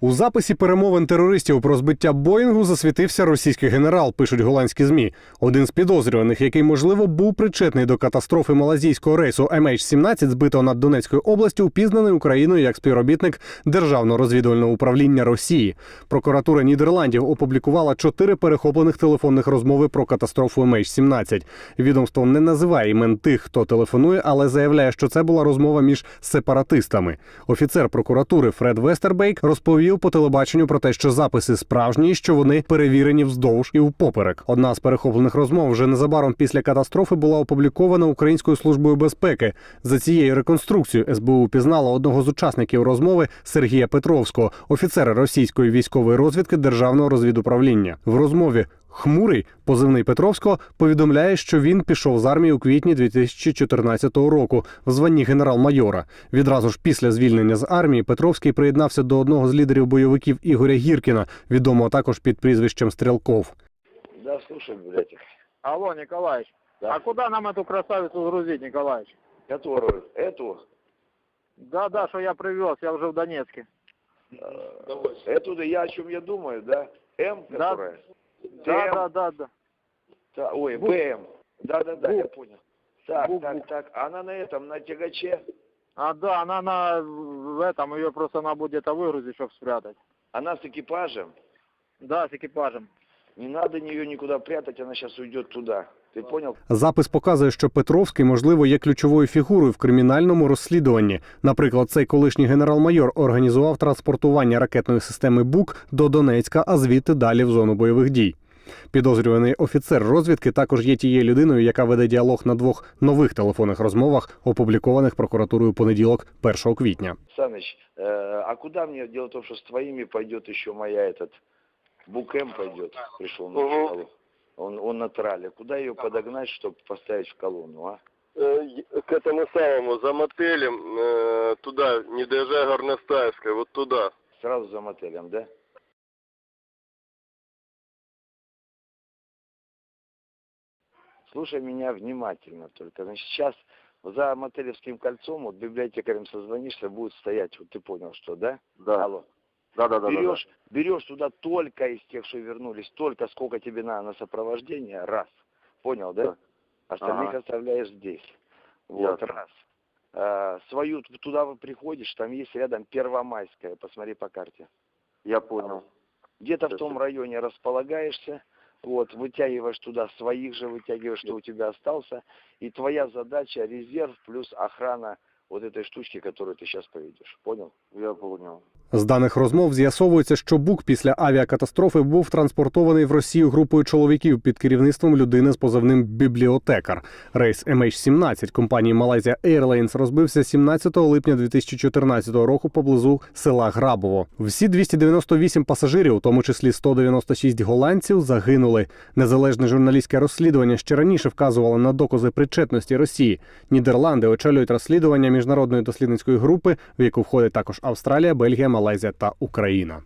У записі перемовин терористів про збиття Боїнгу засвітився російський генерал, пишуть голландські змі. Один з підозрюваних, який можливо був причетний до катастрофи малазійського рейсу MH17, збитого над Донецькою областю, упізнаний Україною як співробітник Державного розвідувального управління Росії. Прокуратура Нідерландів опублікувала чотири перехоплених телефонних розмови про катастрофу MH17. Відомство не називає імен тих, хто телефонує, але заявляє, що це була розмова між сепаратистами. Офіцер прокуратури Фред Вестербейк розповів по телебаченню про те, що записи справжні, що вони перевірені вздовж і впоперек. Одна з перехоплених розмов вже незабаром після катастрофи була опублікована Українською службою безпеки. За цією реконструкцією СБУ пізнала одного з учасників розмови Сергія Петровського, офіцера російської військової розвідки Державного розвідуправління. В розмові Хмурий, позивний Петровського, повідомляє, що він пішов з армії у квітні 2014 року в званні генерал-майора. Відразу ж після звільнення з армії Петровський приєднався до одного з лідерів бойовиків Ігоря Гіркіна, відомого також під прізвищем Стрілков. Да, слушай, блядь, их. Алло, Николаевич. Да. А куда нам эту красавицу грузить, Николаевич? Которую? Эту? Да, да, что я привез, я уже в Донецке. Э, эту, да я о чем я думаю, да? М, Да. которая? Да, ТМ? да, да, да. Та- ой, Бук. БМ. Да, да, да, я понял. Так, Бук, так, бук. так. Она на этом, на тягаче. А да, она на в этом, ее просто надо будет где-то выгрузить, чтобы спрятать. Она с экипажем. Да, с экипажем. Не надо ее никуда прятать, она сейчас уйдет туда. Ты понял? Запис показує, що Петровський, можливо, є ключовою фігурою в кримінальному розслідуванні. Наприклад, цей колишній генерал-майор організував транспортування ракетної системи БУК до Донецька, а звідти далі в зону бойових дій. Підозрюваний офіцер розвідки також є тією людиною, яка веде діалог на двох нових телефонних розмовах, опублікованих прокуратурою у понеділок, 1 квітня. Саныч, э, а куда мне? Дело в том, что с твоими пойдет еще моя этот... Букем пойдет, пришел на Мгм. школу. Он, он на трале. Куда ее подогнать, чтобы поставить в колонну, а? Э, К этому самому, за мотелем, э, туда, не доезжая Горностаевской, вот туда. Сразу за мотелем, да? Слушай меня внимательно только. Значит, сейчас за мотелевским кольцом, вот библиотекарем созвонишься, будет стоять, вот ты понял, что, да? Да. Алло. Да, да, да, берешь, берешь туда только из тех, что вернулись, только сколько тебе надо на сопровождение, раз. Понял, да? Да. Остальных Ага. оставляешь здесь. Вот, Ясно. раз. А, свою туда вы приходишь, там есть рядом Первомайская, посмотри по карте. Я понял. Где-то в том районе располагаешься, вот, вытягиваешь туда своих же, вытягиваешь, что у тебя остался, и твоя задача резерв плюс охрана вот этой штучки, которую ты сейчас поведешь. Понял? Я понял. З даних розмов з'ясовується, що Бук після авіакатастрофи був транспортований в Росію групою чоловіків під керівництвом людини з позивним бібліотекар. Рейс MH17 компанії Malaysia Airlines розбився 17 липня 2014 року поблизу села Грабово. Всі 298 пасажирів, у тому числі 196 голландців, загинули. Незалежне журналістське розслідування ще раніше вказувало на докази причетності Росії. Нідерланди очолюють розслідування міжнародної дослідницької групи, в яку входить також Австралія, Бельгія, Малайзія та Україна.